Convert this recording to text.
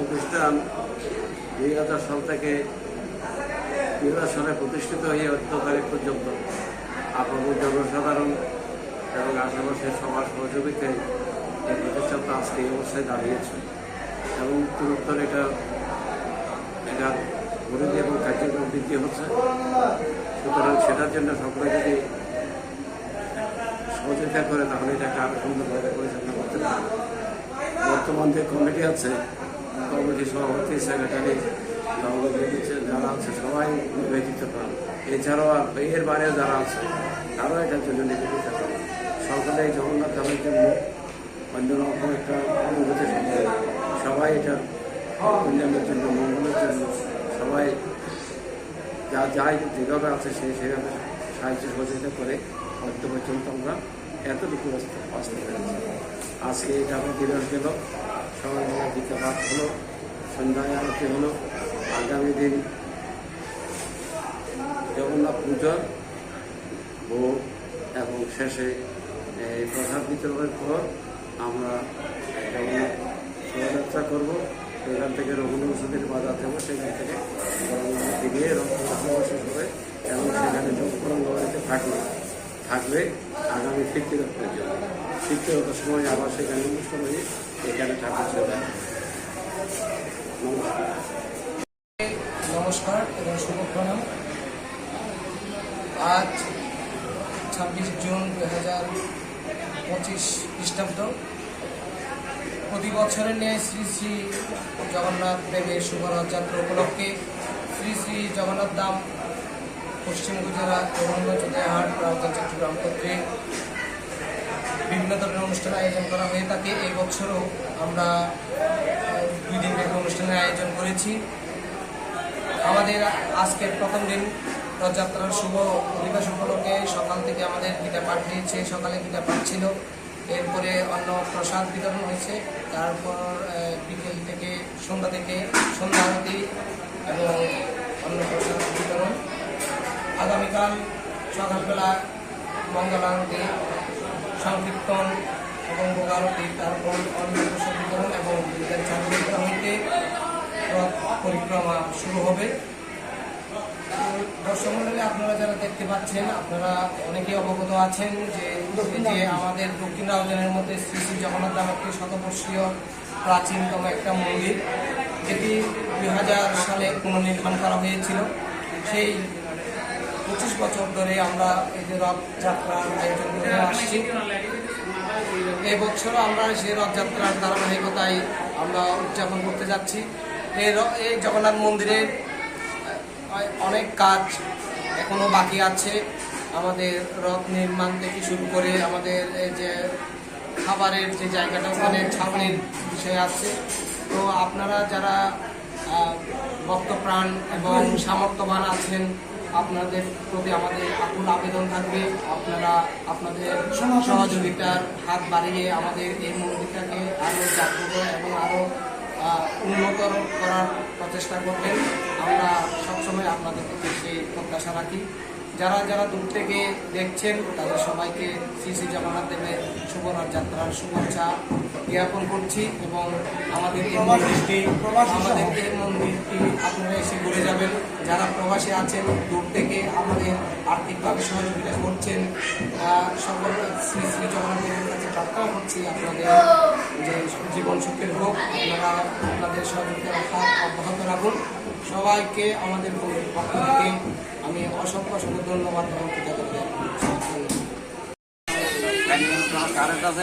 প্রতিষ্ঠান দুই হাজার সাল থেকে দুই হাজার সালে প্রতিষ্ঠিত হয়ে অদ্য তারিখ পর্যন্ত আপনাদের জনসাধারণ এবং আশেপাশের সবার সহযোগিতায় এই প্রতিষ্ঠানটা আজকে এই অবস্থায় দাঁড়িয়েছে। এবং তুরুত্তর এটা এটা গরিব এবং কার্যক্রম বৃদ্ধি হচ্ছে। সুতরাং সেটার জন্য সকলে যদি সহযোগিতা করে, তাহলে এটাকে আরও সুন্দরভাবে পরিচালনা করতে পারে। বর্তমান যে কমিটি আছে কমিটি সভাপতি, সেক্রেটারি যারা আছে, সবাই নিবেদিত পান এছাড়াও এর বাইরে যারা আছে, তারাও এটার জন্য নিবেদিত সকলে এই জগন্নাথ ধামের জন্য অন্যরকম একটা অনুভূতি সবাই এটা কল্যাণের জন্য, মঙ্গলের জন্য, সবাই যা যাই যেভাবে আছে সেই সেভাবে সাহায্য সহযোগিতা করে অর্থ পর্যন্ত আমরা এতটুকু আসতে পেরেছি। আজকে এটা আমার দিবস গেল সকালবেলা দিতে পাঠ হলো, সন্ধ্যায় আরতি হলো, আগামী দিন জগন্নাথ পুজো ভোগ এবং শেষে এই প্রসাদ বিতরণের পর আমরা জগন্নাথ শোভাযাত্রা করব। সেখান থেকে রঘুনাথ সুদের বাজার যাব, সেখান থেকে জগন্নাথ গিয়ে শেষ হবে এবং সেখানে জগন্নাথে থাকবে। থাকবে আগামী ফিফটিরত পর্যন্ত ফিফটিরতার সময় আবার সেখানে অনুষ্ঠান হয়ে এখানে ঠাকুর চলে নমস্কার এবং শুভ প্রণাম আজ ছাব্বিশ জুন দু হাজার পঁচিশ খ্রিস্টাব্দ। প্রতি বছরের ন্যায় শ্রী শ্রী জগন্নাথ দেবের শুভ রথযাত্রা উপলক্ষে শ্রী শ্রী জগন্নাথ ধাম, পশ্চিম গুজরাট এবং চোদ্দাহাট রাজধানী চট্টগ্রাম কর্তৃক বিভিন্ন ধরনের অনুষ্ঠান আয়োজন করা হয়ে থাকে। এই বছরও আমরা দুই দিন ব্যাপী অনুষ্ঠানের আয়োজন করেছি। আমাদের আজকের প্রথম দিন রথযাত্রার শুভ দিবস উপলক্ষে সকাল থেকে আমাদের গীতা পাঠ হয়েছে। সকালে গীতা পাঠ ছিল। এরপরে অন্য প্রসাদ বিতরণ হয়েছে। তারপর বিকেল থেকে সন্ধ্যা থেকে সন্ধ্যা আরতি এবং অন্য প্রসাদ বিতরণ। আগামীকাল সকালবেলা মঙ্গল আরতি সংকীর্তন এবং ভোগারতি, তারপর বিতরণ এবং বিকেল চার হইতে রথ পরিক্রমা শুরু হবে। দর্শক মন্ডলী, আপনারা যারা দেখতে পাচ্ছেন, আপনারা অনেকেই অবগত আছেন যে যে আমাদের দক্ষিণ রাউজানের মধ্যে শ্রী শ্রী জগন্নাথ ধাম একটি শতবর্ষীয় প্রাচীনতম একটা মন্দির, যেটি দুই হাজার সালে পুনর্নির্মাণ করা হয়েছিল। সেই পঁচিশ বছর ধরে আমরা এই যে রথযাত্রার আয়োজন করে আসছি। এবছর আমরা সেই রথযাত্রার ধারাবাহিকতায় আমরা উদযাপন করতে যাচ্ছি। এই এই জগন্নাথ মন্দিরের অনেক কাজ এখনও বাকি আছে। আমাদের রথ নির্মাণ থেকে শুরু করে আমাদের এই যে খাবারের যে জায়গাটা ওখানে ছাউনির বিষয় আছে। তো আপনারা যারা ভক্তপ্রাণ এবং সামর্থ্যবান আছেন আপনাদের প্রতি আমাদের আকুল আবেদন থাকবে। আপনারা আপনাদের সহযোগিতার হাত বাড়িয়ে আমাদের এই মন্দিরটাকে আরও জাগ্রত এবং আরও উন্নত করার প্রচেষ্টা করবেন। আমরা সবসময় আপনাদের প্রতি সেই প্রত্যাশা রাখি। যারা যারা দূর থেকে দেখছেন তাদের সবাইকে শ্রী জগন্নাথ দেবের শুভ যাত্রার শুভেচ্ছা জ্ঞাপন করছি এবং আমাদের এই মন্দিরটি আমাদের এই মন্দিরটি আপনারা এসে ঘুরে যাবেন। যারা প্রবাসী আছেন, দূর থেকে আমাদের আর্থিকভাবে সহযোগিতা করছেন সকল শ্রী শ্রী জগন্নাথ দেবের কাছে প্রার্থনা করছি আপনাদের যে জীবন সুখের হোক, আপনারা আপনাদের সহযোগিতা হাত অব্যাহত রাখুন। সবাইকে আমাদের পক্ষ থেকে আমি অসংখ্য অসংখ্য ধন্যবাদ এবং কৃতজ্ঞতা কারেন্ট আছে